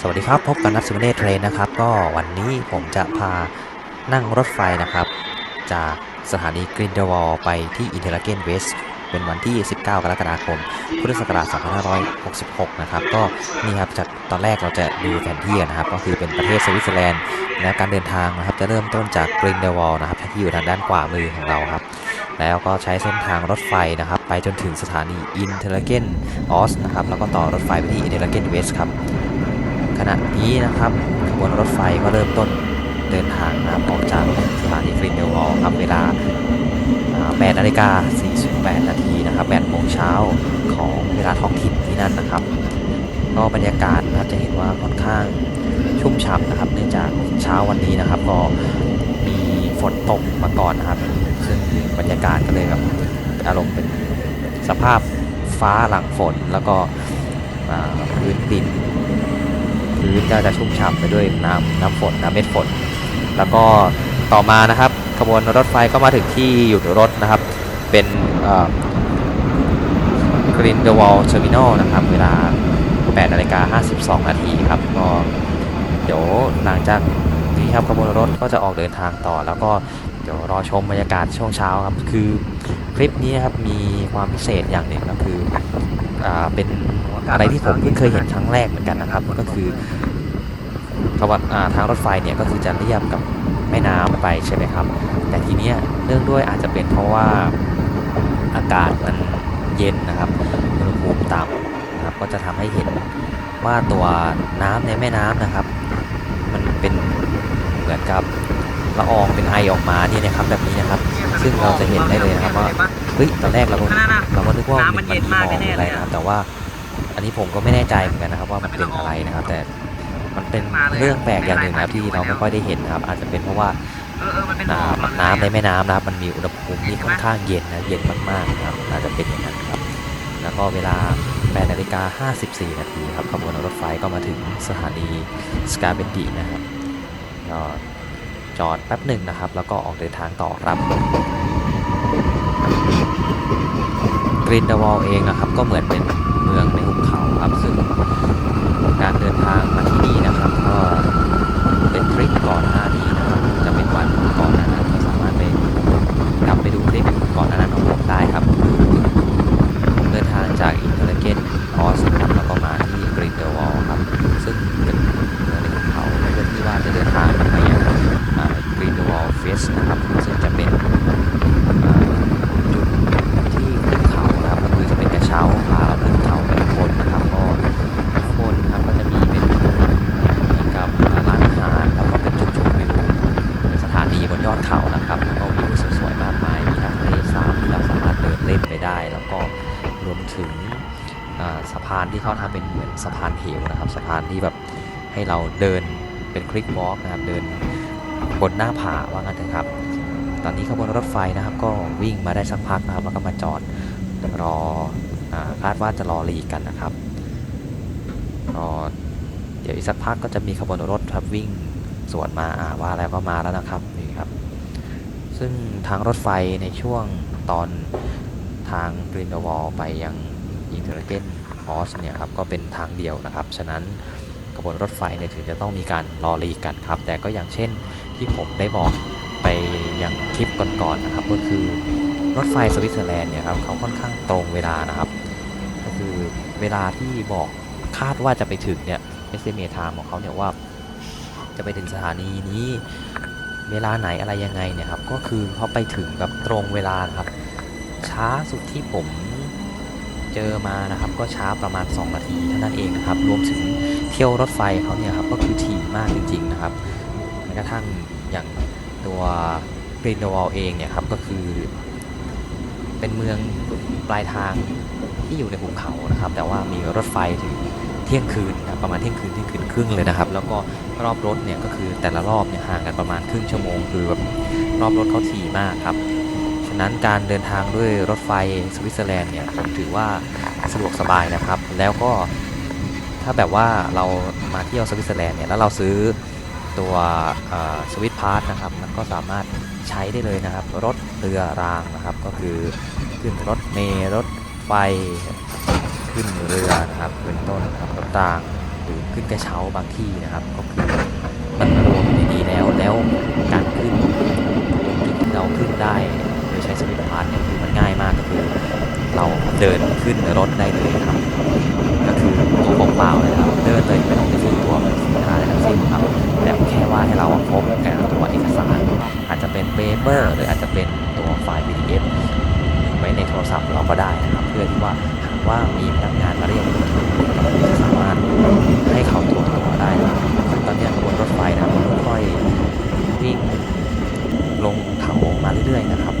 สวัสดีครับ พบกับนัทซิมเน่เทรนนะครับ ก็วันนี้ผมจะพานั่งรถไฟนะครับ จากสถานีกรินเดวอลไปที่อินเทอร์เกนเวสเป็นวันที่ 19 กรกฎาคม พุทธศักราช 2566 นะครับ ก็นี่ครับจากตอนแรกเราจะดูแผนที่นะครับ ก็คือเป็นประเทศสวิตเซอร์แลนด์และการเดินทางนะครับจะเริ่มต้นจากกรินเดวอลนะครับที่อยู่ทางด้านขวามือของเราครับแล้วก็ใช้เส้นทางรถไฟนะครับ ไปจนถึงสถานีอินเทอร์เกนออสนะครับ แล้วก็ต่อรถไฟไปที่อินเทอร์เกนเวสครับ ขณะนี้นะครับขบวนรถไฟก็เริ่มต้นเดินทางนะครับออกจากสถานีกรินเดลวอลครับเวลา8นาฬิกา48 นาทีนะครับ8โมงเช้าของเวลาท้องถิ่นที่นั่นนะครับ ก็บรรยากาศนะครับจะเห็นว่าค่อนข้างชุ่มฉ่ำนะครับ เนื่องจากเช้าวันนี้นะครับ ก็มีฝนตกมาก่อนนะครับ ซึ่งบรรยากาศก็เลยแบบอารมณ์เป็นสภาพฟ้าหลังฝนแล้วก็พื้นดิน พื้นก็จะชุ่มฉ่ำไปด้วยน้ำน้ำฝนน้ำเม็ดฝน แล้วก็ต่อมานะครับขบวนรถไฟก็มาถึงที่หยุดรถนะครับ เป็นกรินเดวอลเทอร์มินอลนะครับ เวลา8นาฬิกา52 นาทีครับก็เดี๋ยวหลังจากนี้ครับขบวนรถก็จะออกเดินทางต่อ แล้วก็เดี๋ยวรอชมบรรยากาศช่วงเช้าครับ คือคลิปนี้ครับมีความพิเศษอย่างหนึ่งก็คืออ่าเป็นอะไรที่ผมเพิ่งเคยเห็นครั้งแรกเหมือนกันนะครับ ก็คือ วนอ่าทางรถไฟเนี่ยก็คือจะเรียบกับแม่น้ำไปใช่ไหมครับ แต่ทีเนี้ยเนื่องด้วยอาจจะเป็นเพราะว่าอากาศมันเย็นนะครับอุณหภูมิต่ำนะครับก็จะทำให้เห็นว่าตัวน้ำในแม่น้ำนะครับ มันเป็นเหมือนกับละอองเป็นไอออกมาเนี่ยนะครับแบบนี้นะครับ ซึ่งเราจะเห็นได้เลยนะครับว่าเฮ้ยตอนแรกเราก็เราก็นึกว่ามันมันมีหมอกหรืออะไรนะครับ แต่ว่าอันนี้ผมก็ไม่แน่ใจเหมือนกันนะครับว่ามันเป็นอะไรนะครับ แต่ มันเป็นเรื่องแปลกอย่างหนึ่งนะครับที่เราไม่ค่อยได้เห็นนะครับ อาจจะเป็นเพราะว่าเออเออมันเป็นน้ำน้ำในแม่น้ำนะครับ มันมีอุณหภูมิที่ค่อนข้างเย็นนะเย็นมากๆนะครับอาจจะเป็นอย่างนั้นครับ แล้วก็เวลา8นาฬิกา54 นาทีครับขบวนรถไฟก็มาถึงสถานีสกาเบนดีนะครับก็จอดแป๊บหนึ่งนะครับ แล้วก็ออกเดินทางต่อครับกรินดาวอลเองนะครับ ก็เหมือนเป็นเมืองในหุบเขาครับซึ่ง การเดินทางมาที่นี่นะครับ ถึงสะพานที่เขาทำเป็นเหมือนสะพานเหวนะครับ สะพานที่แบบให้เราเดินเป็นคลิกวอล์กนะครับ เดินบนหน้าผาว่างั้นเถอะครับ ตอนนี้ขบวนรถไฟนะครับ ก็วิ่งมาได้สักพักนะครับ แล้วก็มาจอดรอคาดว่าจะรอรีกันนะครับรอเดี๋ยวอีกสักพักก็จะมีขบวนรถครับวิ่งสวนมาอ่าว่าแล้วก็มาแล้วนะครับนี่ครับ ซึ่งทางรถไฟในช่วงตอน ทางกรินวอลไปยังอินเทอร์เกนออสเนี่ยครับก็เป็นทางเดียวนะครับ ฉะนั้นขบวนรถไฟเนี่ยถึงจะต้องมีการรอรีกันครับ แต่ก็อย่างเช่นที่ผมได้บอกไปยังคลิปก่อนๆนะครับ ก็คือรถไฟสวิตเซอร์แลนด์เนี่ยครับเขาค่อนข้างตรงเวลานะครับ ก็คือเวลาที่บอกคาดว่าจะไปถึงเนี่ย estimate time ของเขาเนี่ยว่า จะไปถึงสถานีนี้ เวลาไหนอะไรยังไงเนี่ยครับ ก็คือเขาไปถึงแบบตรงเวลานะครับ ช้าสุดที่ผมเจอมานะครับ ก็ช้าประมาณ 2 นาทีเท่านั้นเองนะครับ รวมถึงเที่ยวรถไฟเขาเนี่ยครับก็คือถี่มากจริง ๆนะครับแม้กระทั่งอย่างตัวกรีนวอลเองเนี่ยครับก็คือ เป็นเมืองปลายทางที่อยู่ในภูเขานะครับ แต่ว่ามีรถไฟถึงเที่ยงคืนนะประมาณเที่ยงคืนเที่ยงคืนครึ่งเลยนะครับ แล้วก็รอบรถเนี่ยก็คือแต่ละรอบเนี่ยห่างกันประมาณครึ่งชั่วโมง คือแบบรอบรถเขาถี่มากครับะนั้นการเดินทางด้วยรถไฟสวิตเซอร์แลนด์เนี่ยผมถือว่าสะดวกสบายนะครับ แล้วก็ถ้าแบบว่าเรามาเที่ยวสวิตเซอร์แลนด์เนี่ยแล้วเราซื้อตัวสวิตพาร์ทนะครับมันก็สามารถใช้ได้เลยนะครับ รถเรือรางนะครับก็คือขึ้นรถเมล์รถไฟขึ้นเรือนะครับเป็นต้นนะครับรถรางหรือขึ้นกระเช้าบางที่นะครับ ก็คือมันรวมในนี้แล้วแล้วการขึ้นจุดที่เราขึ้นได้ สวิตพาร์ทเนี่ยคือมันง่ายมากก็คือ เราเดินขึ้นรถได้เลยครับ ก็คือตัวเปล่าเลยครับเดินเลยไม่ต้องไปซื้อตัวสินค้าอะไรทั้งสิ้นครับแต่แค่ว่าให้เราพบแค่ตัวเอกสาร อาจจะเป็นเปเปอร์หรืออาจจะเป็นตัวไฟล์ PDF ไว้ในโทรศัพท์เราก็ได้นะครับ เพื่อที่ว่าหากว่ามีพนักงานมาเรียกเราจะสามารถให้เขาตรวจตัวได้ครับตอนนี้ขบวนรถไฟนะครับมันค่อยวิ่งลงเขามาเรื่อยๆนะครับ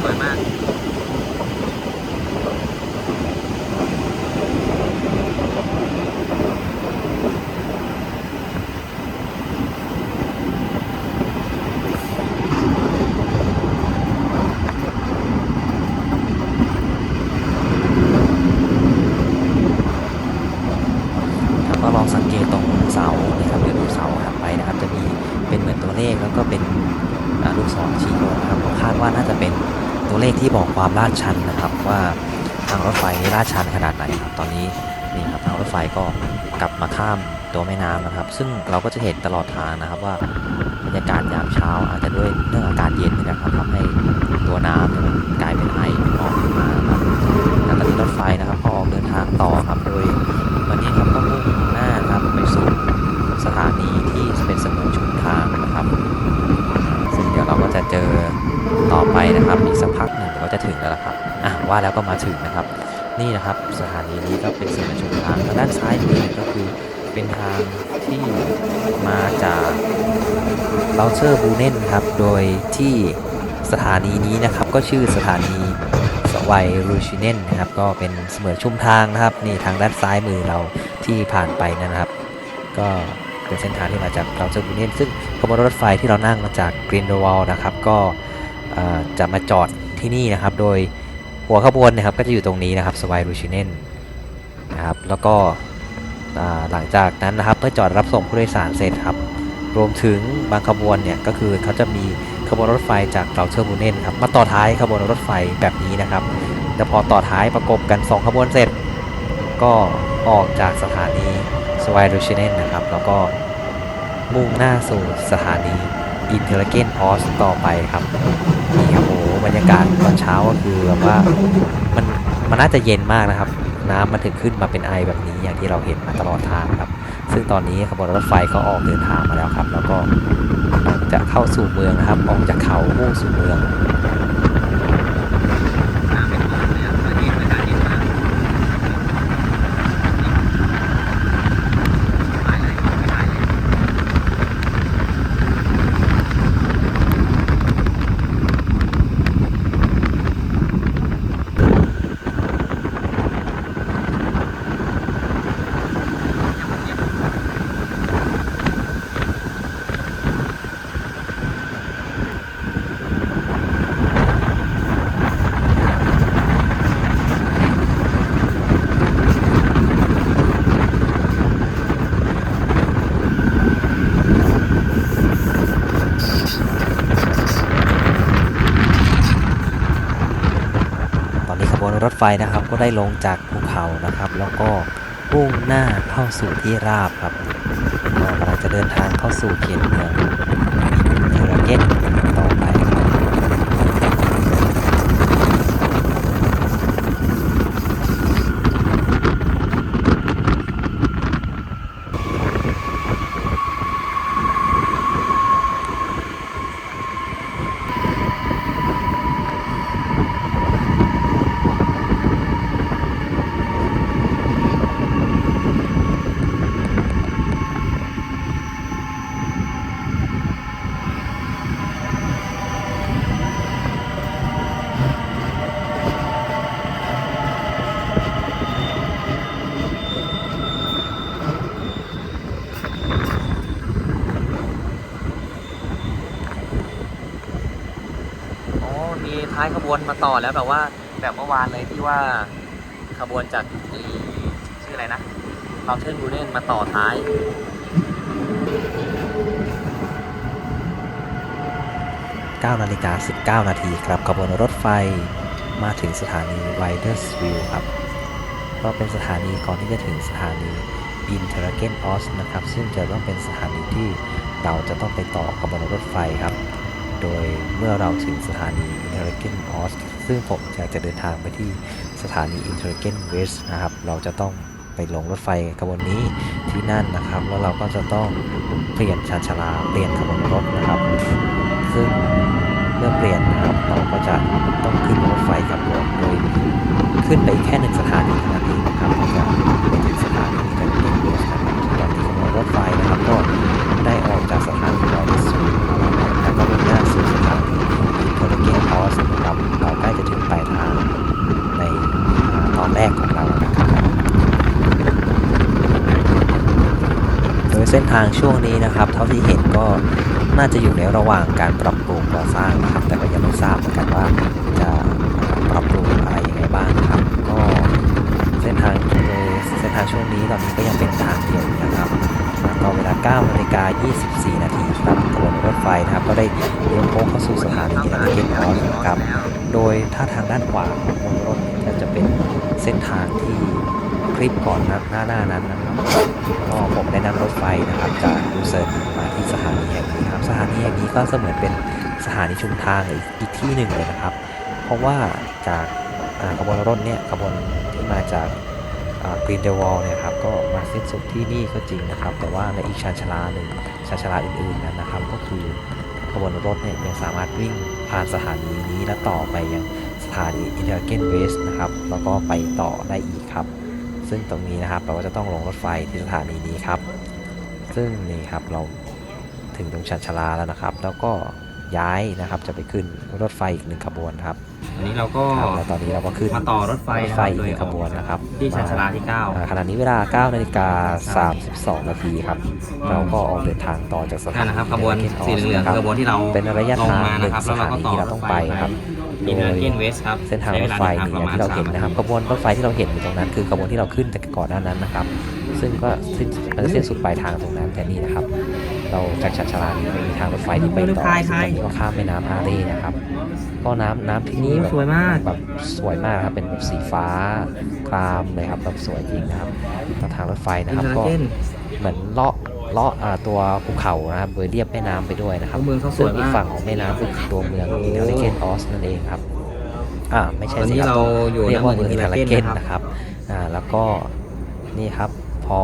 สวยมาก ครับก็ลองสังเกตตรงเสานะครับหรือดูเสาถัดไปนะครับ จะมีเป็นเหมือนตัวเลขแล้วก็เป็นอ่าลูกศรชี้ลงนะครับผมคาดว่าน่าจะเป็นตัวเลข ที่บอกความลาดชันนะครับว่าทางรถไฟนี้ลาดชันขนาดไหนครับตอนนี้นี่ครับทางรถไฟก็กลับมาข้ามตัวแม่น้ำนะครับ ซึ่งเราก็จะเห็นตลอดทางนะครับว่าบรรยากาศยามเช้าอาจจะด้วยเรื่องอากาศเย็นนี่นะครับทำให้ตัวน้ำมันกลายเป็นไอออกมาครับแต่ตอนนี้รถไฟนะครับก็ออกเดินทางต่อครับโดย ถึงแล้วล่ะครับอะว่าแล้วก็มาถึงนะครับ นี่นะครับสถานีนี้ก็เป็นเสมือนชุมทางทางด้านซ้ายมือก็คือเป็นทางที่มาจากเลาเชอร์บูเนนครับ โดยที่สถานีนี้นะครับก็ชื่อสถานีสวัยรูชิเนนนะครับ ก็เป็นเสมือนชุมทางนะครับ นี่ทางด้านซ้ายมือเราที่ผ่านไปนะครับ ก็เป็นเส้นทางที่มาจากเราเจอร์บูเนนซึ่งขบวนรถไฟที่เรานั่งมาจากกรีนเดวอลนะครับ ก็จะมาจอด ที่นี่นะครับ โดยหัวขบวนนะครับก็จะอยู่ตรงนี้นะครับสวัยรูชิเนนนะครับแล้วก็หลังจากนั้นนะครับเมื่อจอดรับส่งผู้โดยสารเสร็จครับ รวมถึงบางขบวนเนี่ยก็คือเขาจะมีขบวนรถไฟจากเราเชอร์บูเนนครับมาต่อท้ายขบวนรถไฟแบบนี้นะครับแต่พอต่อท้ายประกบกัน 2 ขบวนเสร็จ ก็ออกจากสถานีสวายรูชิเนนนะครับ แล้วก็มุ่งหน้าสู่สถานีอินเทอร์เกนพอสต่อไปครับนี่ครับโบรรยากาศตอนเช้าก็คือแบบว่ามันมันน่าจะเย็นมากนะครับ น้ำมันถึงขึ้นมาเป็นไอแบบนี้อย่างที่เราเห็นมาตลอดทางครับ ซึ่งตอนนี้ขบวนรถไฟก็ออกเดินทางมาแล้วครับ แล้วก็จะเข้าสู่เมืองนะครับ ออกจากเขามุ่งสู่เมือง ฟนะครับก็ได้ลงจากภูเขานะครับ แล้วก็มุ่งหน้าเข้าสู่ที่ราบครับก็กำลังจะเดินทางเข้าสู่เขตเมืองเทราเกตต่อไป ท้ายขบวนมาต่อแล้วแบบว่าแบบเมื่อวานเลยที่ว่าขบวนจากไอ้ชื่ออะไรนะเราเทนบูเดนมาต่อท้าย9นาฬิกา19 นาทีครับขบวนรถไฟมาถึงสถานี w i d e r s v i l l e ครับ ก็เป็นสถานีก่อนที่จะถึงสถานี i n t e r g e n o s นะครับ ซึ่งจะต้องเป็นสถานีที่เราจะต้องไปต่อขบวนรถไฟครับ โดยเมื่อเราถึงสถานี i n t e r g e n o s ซึ่งผมอยากจะเดินทางไปที่สถานี i n t e r g e n West นะครับ เราจะต้องไปลงรถไฟขบวนนี้ที่นั่นนะครับ แล้วเราก็จะต้องเปลี่ยนชานชาลาเปลี่ยนขบวนรถนะครับ ซึ่งเมื่อเปลี่ยนนะครับเราก็จะต้องขึ้นรถไฟกับรถโดยขึ้นไปแค่หนึ่งสถานีเท่านั้นเองนะครับก็จะไปถึงสถานีกันเองเลยนะครับตอนที่ขบวนรถไฟนะครับก็ได้ออกจากสถานีรอดิสูแล้วก็มุ่งหน้าสู่สถานีโทรเกตออสนะครับเราใกล้จะถึงปลายทางในตอนแรกของเรานะครับ โดยเส้น ทางช่วงนี้นะครับ เท่าที่เห็นก็น่าจะอยู่ในระหว่างการปรับปรุงก่อสร้างนะครับ แต่ก็ยังไม่ทราบเหมือนกันว่าจะปรับปรุงอะไรยังไงบ้างนะครับ ก็เส้นทางโดยเส้นทางช่วงนี้ตอนนี้ก็ยังเป็นทางเดียวนะครับแล้วก็เวลา9นาฬิกา24 นาทีครับขบวนรถไฟนะครับ ก็ได้เลี้ยวโค้งเข้าสู่สถานีนาเกตออสนะครับ โดยถ้าทางด้านขวาของขบวนรถเนี่ยจะเป็นเส้นทางที่คลิปก่อนหน้า หน้าหน้านั้นนะครับก็ผมได้นั่งรถไฟนะครับจากลูเซิร์นมาที่สถานีแห่งนี้ครับสถานีแห่งนี้ก็เสมือนเป็นสถานีชุมทางอีกอีกที่หนึ่งเลยนะครับ เพราะว่าจากขบวนรถเนี่ยขบวนที่มาจากกรีนเดวอลเนี่ยครับก็มาสิ้นสุดที่นี่ก็จริงนะครับ แต่ว่าในอีกชานชาลาหนึ่งชานชาลาอื่นๆนั้นนะครับ ก็คือขบวนรถเนี่ยยังสามารถวิ่งผ่านสถานีนี้และต่อไปยังสถานีอินเทอร์เกนเวสนะครับ แล้วก็ไปต่อได้อีกครับ ซึ่งตรงนี้นะครับเราก็จะต้องลงรถไฟที่สถานีนี้ครับ ซึ่งนี่ครับเราถึงตรงชันชาลาแล้วนะครับ แล้วก็ย้ายนะครับจะไปขึ้นรถไฟอีกหนึ่งขบวนครับอันนี้เราก็ครับแล้วตอนนี้เราก็ขึ้นมาต่อรถไฟรถนะไฟครับอีกหนึ่งขบวนนะครับที่ชานชาลาที่อ่าขณะนี้เวลา9นาฬิกา32นาทีครับ เราก็ออกเดินทางต่อจากส9ถานั่นนีนะครับขบวน Interlaken สีเหลือง Ost ๆคือขบวนที่เราเป็นระยะลงทางมาหนึ่นะงครับสแล้วเราถาก็นีต่อที่เราต้องไปครับอิน เทอร์เกนเวสครับเส้นทางรถไฟเนี่ยอย่างที่เราเห็นนะครับขบวนรถไฟที่เราเห็นอยู่ตรงนั้น คือขบวนที่เราขึ้นแต่ก่อนหน้านั้นนะครับ ซึ่งก็สิ้นมันจะสิ้นสุดปลายทางตรงนั้นแต่นี่นะครับ เราจากชันชาลานี่ไม่มีทางรถไฟที่ไปต่อซึ่งตอนนี้ก็ข้ามแม่น้ำอารีนะครับก็น้ำน้ำที่นี่แบบสวยมาก แบบสวยมากครับเป็นแบบสีฟ้าครามเลยครับแบบสวยจริงนะครับแล้วทางรถไฟนะอินครับเทอร์ก็เกนเหมือนเลาะ เลาะอ่าตัวภูเขานะครับโดยเรียบแม่น้ำไปด้วยนะครับเมืองเขาสซึ่งวยอีกมากฝั่งของแม่น้ำก็คือตัวเมืองโอ้อินเทอร์เกนออสนั่นเองครับอ่าไม่ใช่วันสินี้ครับเราต้องอยู่เรียกว่าเมืองในอินเมืเทอองร์ Interlaken เกนนะครับนะครับอ่าแล้วก็นี่ครับพอ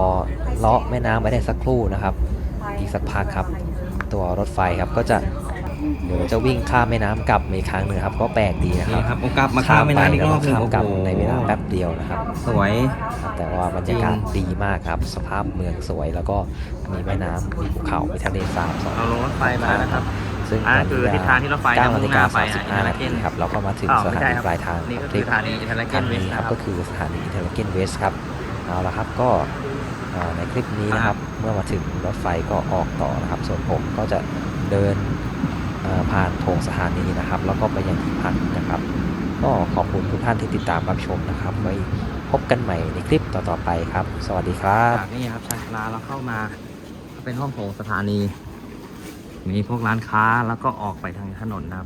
เลาะแม่น้ำไปได้สักครู่นะครับ อีกสักพักครับ ตัวรถไฟครับก็จะ เดี๋ยวจะวิ่งข้ามแม่น้ำกลับมาอีกครั้งหนึ่งครับ ก็แปลกดีนะคนี่รับครับโอกลับมาข้ามแม่น้ำอีกรอบหนึงข้ามโอ้กลับโหในเวลาแป๊บเดียวนะครับ สวยครับแต่ว่าบรรยากาศดีมากครับ สภาพเมืองสวยแล้วก็มีแม่น้ำมีภูเขามีทะเลสาบสองเราลงรถไฟมานะครับซึ่งอ่าตนนี้คือทิศทางที่รถไฟจะ9มุ่นางฬิหน้ากาไป35นาที Interlaken ครับเราก็มาถึงอ้าวสไม่ถาใช่นีครับปลายทางนี่ก็คคืลิอปสถานีอินเทอร์เกคันนเวสนี้นะคครัรับบก็คือสถานี Interlaken West ครับเอาละครับก็เอ่อในคลิปนี้นะครับเมื่อมาถึงรถไฟก็ออกต่อนะครับ ส่วนผมก็จะเดินเอ่อ ผ่านโถงสถานีนะครับ แล้วก็ไปยังที่พักนะครับ ก็ขอบคุณทุกท่านที่ติดตามรับชมนะครับ ไว้พบกันใหม่ในคลิปต่อๆไปครับ สวัสดีครับจากนี่ครับชานชาลาเราเข้ามาเป็นห้องโถงสถานี มีพวกร้านค้าแล้วก็ออกไปทางถนนนะครับ